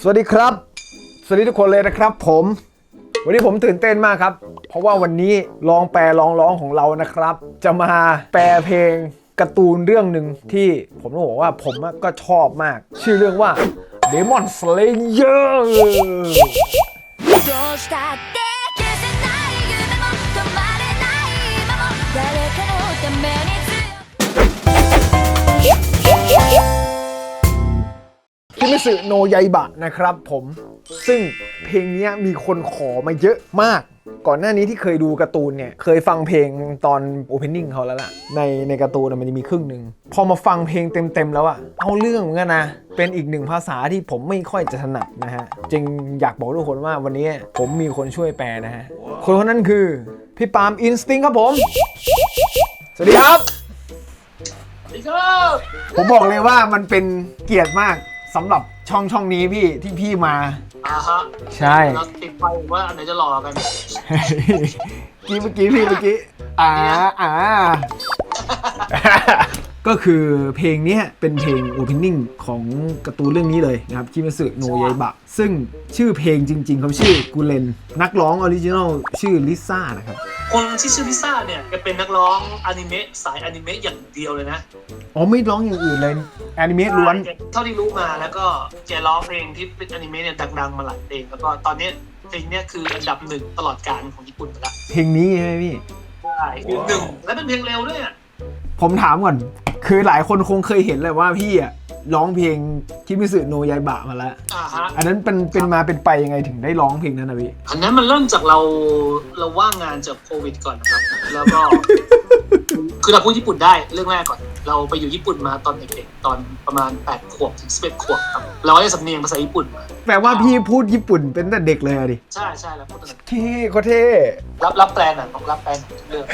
สวัสดีครับ สวัสดีทุกคนเลยนะครับผม วันนี้ผมตื่นเต้นมากครับ เพราะว่าวันนี้ลองแปลลองร้องของเรานะครับ จะมาแปลเพลงการ์ตูนเรื่องหนึ่งที่ผมต้องบอกว่าผมก็ชอบมาก ชื่อเรื่องว่า Demon Slayer どうしたって消せない夢も止まれない今も誰かのために สึโนยายบะนะครับผมซึ่งเพลงเนี้ยมีคนขอมาเยอะมาก ก่อนหน้านี้ที่เคยดูการ์ตูนเนี่ย เคยฟังเพลงตอนโอเพนนิ่งเขาแล้วล่ะ ในในการ์ตูนนะมันจะมีครึ่งหนึ่ง พอมาฟังเพลงเต็ม ๆ แล้วอะเอาเรื่องเหมือนกันนะ เป็นอีกหนึ่งภาษาที่ผมไม่ค่อยจะถนัดนะฮะ จึงอยากบอกทุกคนว่าวันนี้ผมมีคนช่วยแปลนะฮะ คนคนนั้นคือ พี่ปาล์มอินสติ้งครับผม สวัสดีครับผมบอกเลยว่ามันเป็นเกียรติมาก สำหรับช่องช่องนี้พี่ที่พี่มา อ่าฮะใช่ เราติดไฟว่าอันไหนจะหล่อกันกี้เมื่อกี้พี่เมื่อกี้อ่าอ่า ก็คือเพลงเนี้ยเป็นเพลงโอเพนนิ่งของการ์ตูนเรื่องนี้เลยนะครับคิมิสึโนยายบะ ซึ่งชื่อเพลงจริงๆเขาชื่อกูเลนนักร้องออริจินอลชื่อลิซ่านะครับ คนที่ชื่อลิซ่าเนี่ยแกเป็นนักร้องอนิเมะสายอนิเมะอย่างเดียวเลยนะอ๋อไม่ร้องอย่างอื่นเลยแอนิเมะล้วน เท่าที่รู้มาแล้วก็แกร้องเพลงที่เป็นอนิเมะเนี่ยดังๆมาหลายเพลงแล้วก็ตอนเนี้ยเพลงเนี้ยคืออันดับหนึ่งตลอดกาลของญี่ปุ่นไปแล้วเพลงนี้ใช่ไหมพี่ใช่คือหนึ่งและเป็นเพลงเร็วด้วยอะผมถามก่อน คือหลายคนคงเคยเห็นแหละว่าพี่อะ ร้องเพลงคิมิสึโนยายบะมาแล้ว อ่าฮะ อันนั้นเป็นเป็นมาเป็นไปยังไงถึงได้ร้องเพลงนั้นนะพี่ อันนั้นมันเริ่มจากเราเราว่างงานจากโควิดก่อนนะครับ แล้วก็ คือเราพูดญี่ปุ่นได้เรื่องแรกก่อน เราไปอยู่ญี่ปุ่นมาตอนเด็กๆตอนประมาณ8ขวบถึง11ขวบครับเราได้สำเนียงภาษาญี่ปุ่นมาแปลว่าพี่พูดญี่ปุ่นเป็นแต่เด็กเลยอะดิใช่ใช่แล้วพูดตั้งแต่เท่โคตรเท่ รับรับแปลหนังผมรับแปลหนังทุกเรื่อง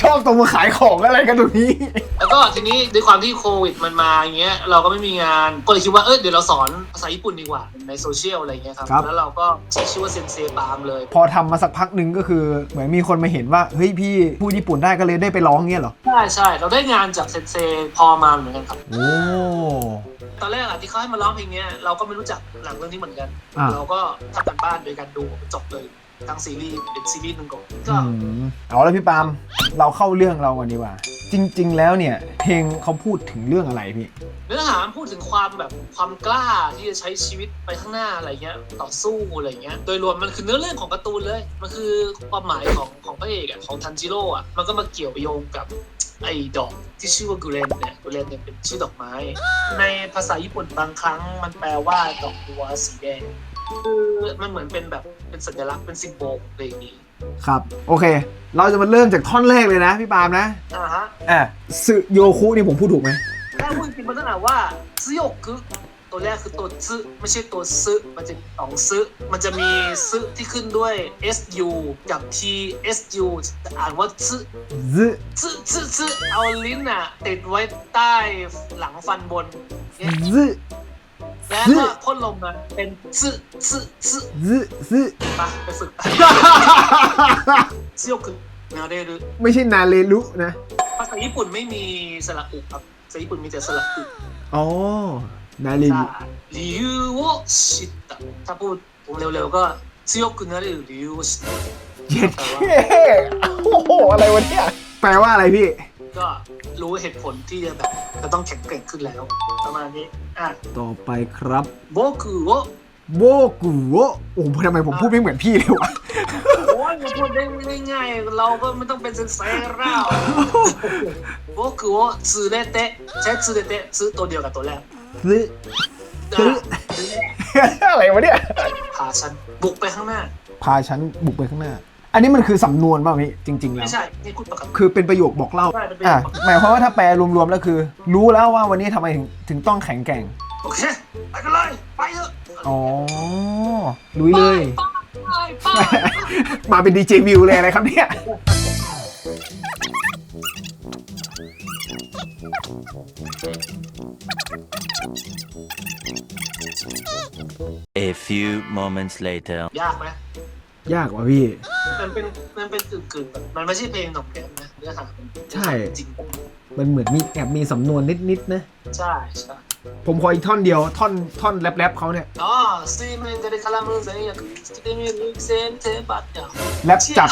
ชอบตรงมาขายของอะไรกันตรงนี้ แล้วก็ทีนี้ด้วยความที่โควิดมันมาอย่างเงี้ยเราก็ไม่มีงานก็เลยคิดว่าเออเดี๋ยวเราสอนภาษาญี่ปุ่นดีกว่าในโซเชียลอะไรเงี้ยครับครับ แล้วเราก็ใช้ชื่อว่าเซนเซปามเลย พอทำมาสักพักหนึ่งก็คือ เหมือนมีคนมาเห็นว่าเฮ้ยพี่พูดญี่ปุ่นได้ก็เลยได้ไปร้องเงี้ยเหรอ ใช่ใช่เราได้งานจากเซนเซพอมาเหมือนกันครับ โอ้ ตอนแรกอะที่เขาให้มาร้องเพลงเนี้ยเราก็ไม่รู้จักหนังเรื่องนี้เหมือนกัน อะเราก็ทำกันบ้านโดยการดูจบเลยทั้งซีรีส์เป็นซีรีส์หนึ่งก่อน ก็อืมเอาแล้วพี่ปาล์มเราเข้าเรื่องเรากันดีกว่า จริง ๆ แล้วเนี่ย เพลงเขาพูดถึงเรื่องอะไรพี่ เนื้อหามันพูดถึงความแบบความกล้าที่จะใช้ชีวิตไปข้างหน้าอะไรเงี้ยต่อสู้อะไรเงี้ย โดยรวมมันคือเนื้อเรื่องของการ์ตูนเลย มันคือความหมายของของพระเอกอะของทันจิโร่อะมันก็มาเกี่ยวโยงกับไอ้ดอกที่ชื่อว่ากุเรนเนี่ยกุเรนเนี่ยเป็นชื่อดอกไม้ ในภาษาญี่ปุ่นบางครั้งมันแปลว่าดอกบัวสีแดงคือมันเหมือนเป็นแบบเป็นสัญลักษณ์เป็นซิมโบลของเพลงนี้ ครับ โอเค เราจะมาเริ่มจากท่อนแรกเลยนะพี่ปาล์มนะอ่าฮะอะสึโยคุนี่ผมพูดถูกไหมถ้าพูดจริงๆมันต้องอ่านว่าซึโยกุตัวแรกคือตัวซึไม่ใช่ตัวซึมันจะมีสองซึมันจะมีซึที่ขึ้นด้วย su กับ tsu จะอ่านว่าซึซึซึซึซึเอาลิ้นอะติดไว้ใต้หลังฟันบนเนี่ยซึ แล้วก็พ่นลมเลยเป็นซึซึซึซึซึที่ยวกึ่ไม่ใช่นาเรรุนะ ภาษาญี่ปุ่นไม่มีสระอุครับภาษาญี่ปุ่นมีแต่สระอุอ๋อนาเรรุริวโอชิตาถ้าพูดผมเร็วๆก็เซี่ยวกึ่งนาเรรุริวโอชิตะเย็ดแค่โอ้โหอะไรวะเนี่ยแปลว่าอะไรพี่ ก็รู้เหตุผลที่จะแบบจะต้องแข็งแกร่งขึ้นแล้ว ประมาณนี้อะต่อไปครับ โบกุโอโบกุโอะโอ้โหทำไมผมพูดไม่เหมือนพี่เลยวะ โอ้ยมาพูดได้ง่ายๆเราก็ไม่ต้องเป็นเซนเซแล้วโบกุโอซูเรเตะใช้ซูเรเตะซื้อตัวเดียวกับตัวแรกซึอะอะไรวะเนี่ยพาฉันบุกไปข้างหน้า พาฉันบุกไปข้างหน้า อันนี้มันคือสำนวนเปล่าพี่จริง ๆ แล้ว ไม่ใช่นี่พูดปกติคือเป็นประโยคบอกเล่า ใช่เป็นประโยคอะบอกเล่าหมายความว่าถ้าแปลรวมๆแล้วคือ รู้แล้วว่าวันนี้ทำไมถึงถึงต้องแข็งแกร่ง โอเคไปกันเลยไปเถอะอ๋อ ลุยเลย ไปไปไปมาเป็นดีเจวิวเลยอะไรครับเนี่ย A few moments later. ยากไหม ยากว่ะพี่ มันเป็นมันเป็นกึ่งกึ่งๆแบบมันไม่ใช่เพลงของแกมนะเนื้อหามันใช่ จริงมันเหมือนมีแอบมีสำนวนนิดๆนะใช่ใช่ผมขออีกท่อนเดียวท่อนท่อนแรปๆเขาเนี่ยอ๋อซีเมนต์ได้คาราเมลเซียจะได้มีเซนเทบัตเนี่ยแรปจัด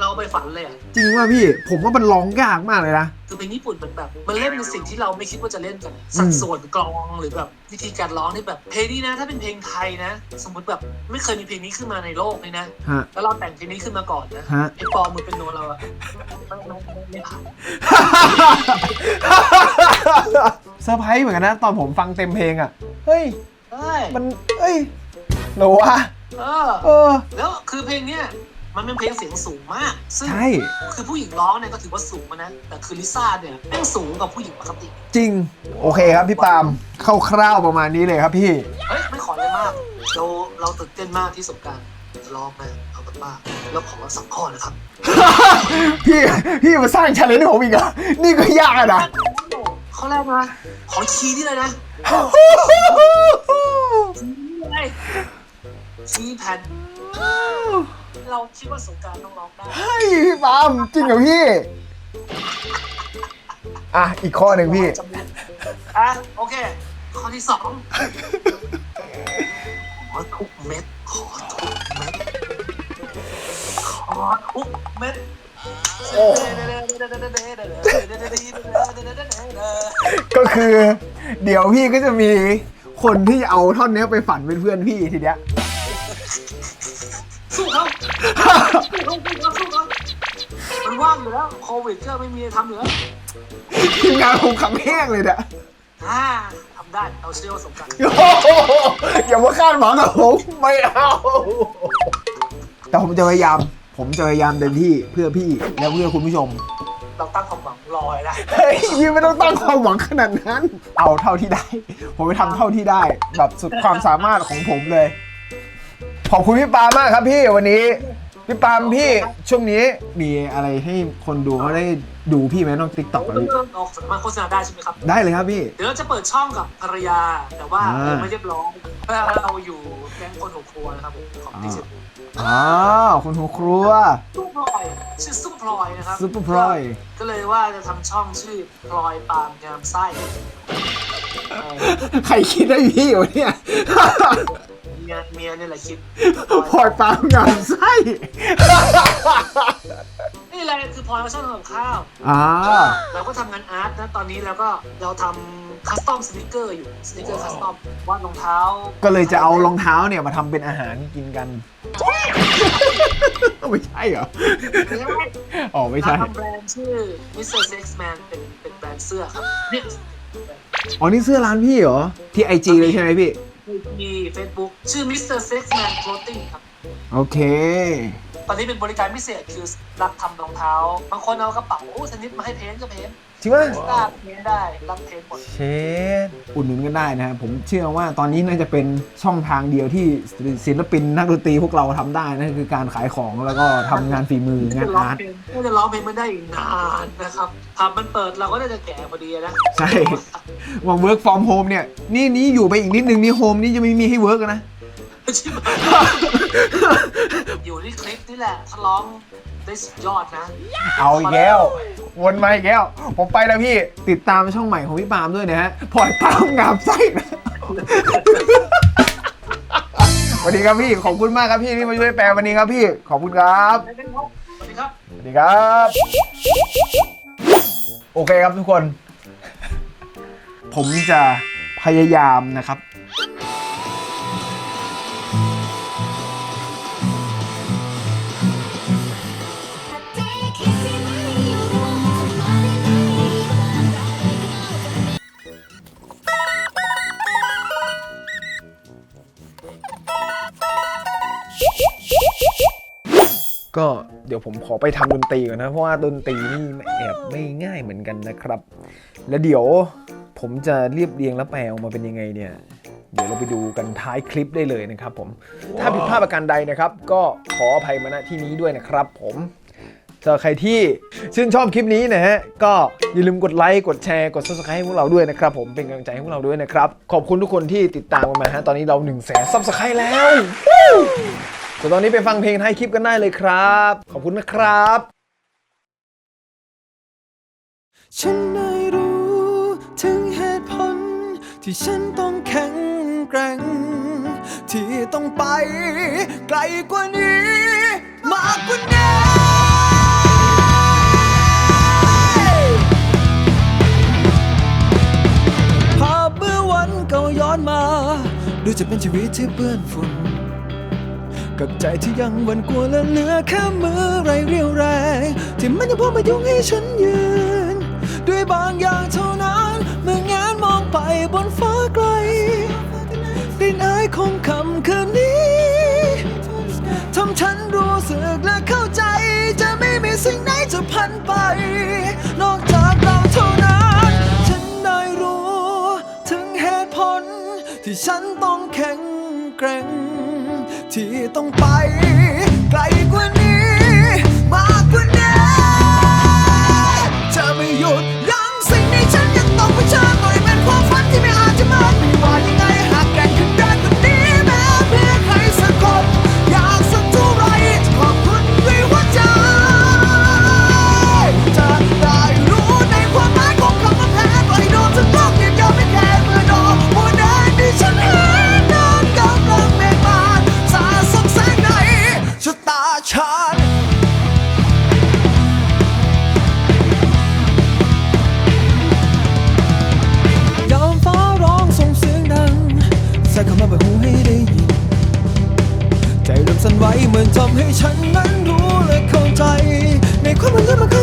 เราไปฝันเลยอะ จริงว่าพี่ ผมว่ามันร้องยากมากเลยนะคือเพลงญี่ปุ่นมันแบบ มันเล่นในสิ่งที่เราไม่คิดว่าจะเล่นกันสัดส่วนกลองหรือแบบวิธีการร้องนี่แบบ เพลงนี้นะ ถ้าเป็นเพลงไทยนะ สมมติแบบไม่เคยมีเพลงนี้ขึ้นมาในโลกเลยนะ ฮะ แล้วเราแต่งเพลงนี้ขึ้นมาก่อนนะฮะ ไอ้ปอมือเป็นโนเราอะไม่ไม่ไม่ไม่ผ่านเซอร์ไพรส์เหมือนกันนะ ตอนผมฟังเต็มเพลงอะ เฮ้ย ใช่มัน เอ้ยโหรอวะเออ เออ แล้วคือเพลงเนี้ย มันเป็นเพลงเสียงสูงมาก ซึ่งใช่ คือผู้หญิงร้องเนี่ยก็ถือว่าสูงมานะ แต่คือลิซ่าเนี่ยแม่งสูงกว่าผู้หญิงปกติ จริง โอเคครับพี่ปาล์มคร่าวๆประมาณนี้เลยครับพี่ เฮ้ยไม่ขอเลยมาก เราเราตื่นเต้นมากที่สงกรารจะร้องนะเอากันบ้างแล้วขอสักข้อนะครับ พี่พี่มาสร้างชาเลนจ์ให้ผมอีกเหรอนี่ก็ยากอะนะ ข้อแรกนะขอชี้นี่เลยนะเลยชี้แผ่น เราคิดว่าสงกรารต้องร้องได้ เฮ้ยพี่ปาล์มจริงเหรอพี่ อะอีกข้อหนึ่งพี่ จำเป็นอะโอเค ข้อที่สองขอทุกเม็ด ขอทุกเม็ด ขอทุกเม็ดโอ้ ก็คือ เดี๋ยวพี่ก็จะมีคนที่เอาท่อนเนี้ยไปฝันเป็นเพื่อนพี่ทีเนี้ย สู้เขาสู้เขาสู้เขาสู้เขามันว่างอยู่แล้วโควิดก็ไม่มีอะไรทำเหลือทีมงานผมขำแห้งเลยเนี่ยอ่าทำได้เอาเชื่อว่าสงกรารโอ้โหอย่ามาคาดหวังกับผมไม่เอา แต่ผมจะพยายาม ผมจะพยายามเต็มที่เพื่อพี่และเพื่อคุณผู้ชม เราตั้งความหวังรอยนะเฮ้ยพี่ไม่ต้องตั้งความหวังขนาดนั้น เอาเท่าที่ได้ ผมไปทำเท่าที่ได้ แบบสุดความสามารถของผมเลย ขอบคุณพี่ปาล์มมากครับพี่วันนี้ พี่ปาล์มพี่ช่วงนี้มีอะไรให้คนดูเขาได้ดูพี่ไหมนอกติ๊กต็อกอะพี่เราสามารถโฆษณาได้ใช่ไหมครับ ได้เลยครับพี่ เดี๋ยวเราจะเปิดช่องกับภรรยา แต่ว่าอ่า ยังไม่เรียบร้อยเพราะเราอยู่แก๊งคนหัวครัวนะครับผมของดิจิทัลอ๋อคุณหัวครัว ซุปพลอยชื่อซุปพลอยนะครับซุปเปอร์พลอย ก็เลยว่าจะทำช่องชื่อพลอยปาล์มงามไส้เออใครคิดได้พี่วะเนี่ย เมียเมียเนี่ยแหละคิดพลอยปาล์มงานไส้นี่แหละคือพลอยมาช่องทำกับข้าว อ่าเราก็ทำงานอาร์ตนะตอนนี้แล้วก็เราทำคัสตอมสนิเกอร์อยู่สนิเกอร์คัสตอมวาดรองเท้าก็เลยจะเอารองเท้าเนี่ยมาทำเป็นอาหารกินกันไม่ใช่เหรออ๋อไม่ใช่เราทำแบรนด์ชื่อ Mr. Sex Man เป็นเป็นแบรนด์เสื้อครับเนี่ยอ๋อนี่เสื้อร้านพี่เหรอ ที่ไอจีเลยใช่ไหมพี่ มีเฟซบุ๊กชื่อ Mr. Sex Man Clothing ครับ โอเค ตอนนี้เป็นบริการพิเศษคือรับทำรองเท้า บางคนเอากระเป๋าชนิดมาให้เพ้นท์ก็เพ้นท์จริงป่ะกล้าเพ้นท์ได้รับเพ้นท์หมด เชดอุดหนุนกันได้นะครับผมเชื่อว่าตอนนี้น่าจะเป็นช่องทางเดียวที่ศิลปินนักดนตรีพวกเราทำได้นั่นคือการขายของแล้วก็ทำงานฝีมืองานจะร้องอาร์ตเพลงก็จะร้องเพลงไม่ได้อีกนานนะครับ ผับมันเปิดเราก็น่าจะแก่พอดีนะใช่ว่า work from home เนี่ย นี่นี่อยู่ไปอีกนิดนึงนี่โฮมนี่จะไม่มีให้ work นะ ใช่ไหมอยู่ที่คลิปนี่แหละถ้าร้องได้สุดยอดนะ เอาอีกแล้ว วนมาอีกแล้ว ผมไปแล้วพี่ ติดตามช่องใหม่ของพี่ปาล์มด้วยนะฮะพลอยปาล์มงามไส้นะ สวัสดีครับพี่ ขอบคุณมากครับพี่ที่มาช่วยแปลวันนี้ครับพี่ ขอบคุณครับ สวัสดีครับ สวัสดีครับ โอเคครับทุกคน ผมจะพยายามนะครับก็ เดี๋ยวผมขอไปทำดนตรีก่อนนะ เพราะว่าดนตรีนี่แอบไม่ง่ายเหมือนกันนะครับ แล้วเดี๋ยวผมจะเรียบเรียงและแปลออกมาเป็นยังไงเนี่ย เดี๋ยวเราไปดูกันท้ายคลิปได้เลยนะครับผม ถ้าผิดพลาดประการใดนะครับ ก็ขออภัยมาณที่นี้ด้วยนะครับผมสำหรับใครที่ชื่นชอบคลิปนี้นะฮะ ก็อย่าลืมกดไลค์ กดแชร์ กด subscribe ให้พวกเราด้วยนะครับ ผม เป็นกำลังใจให้พวกเราด้วยนะครับ ขอบคุณทุกคนที่ติดตามกันมาฮะ ตอนนี้เรา1นึ่งแสน subscribe แล้ว ส่วนตอนนี้ไปฟังเพลงไทยคลิปกันได้เลยครับ ขอบคุณนะครับ ฉันได้รู้ถึงเหตุผล ที่ฉันต้องแข็งแกร่ง ที่ต้องไปไกลกว่านี้ มากกว่านี้ภาพเมื่อวันเก่าย้อนมา ดูจะเป็นชีวิตที่เปื้อนฝุ่น กับใจที่ยังหวันกลัวและเหลือแค่มือไรเรียวแรงที่มันยังพอมายุ่งให้ฉันยืน ด้วยบางอย่างเท่านั้นเมื่อแงนมองไปบนฟ้าไกลกลิ่นอายของคำคืนนี้ทำฉันรู้สึกและเข้าใจ จะไม่มีสิ่งไหนจะพันไป นอกจากเราเท่านั้น ฉันได้รู้ ถึงเหตุผล ที่ฉันต้องแข็งแกร่ง ที่ต้องไป ไกลกว่านี้ ฉันยอมฟ้าร้องส่งเสียงดังใส่คำมาแบบหูให้ได้ยิน ใจเริ่มสั่นไหวเหมือนทำให้ฉันนั้นรู้และเข้าใจ ในความมันเลื่องมัน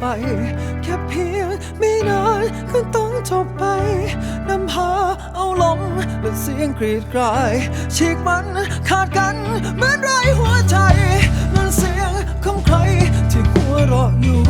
ไป แค่เพียงไม่นานก็ต้องจบไปนำพาเอาลมเป็นเสียงกรีดกรายฉีกมันขาดกันเหมือนไรหัวใจนั่นเสียงของใครที่หัวเราะอยู่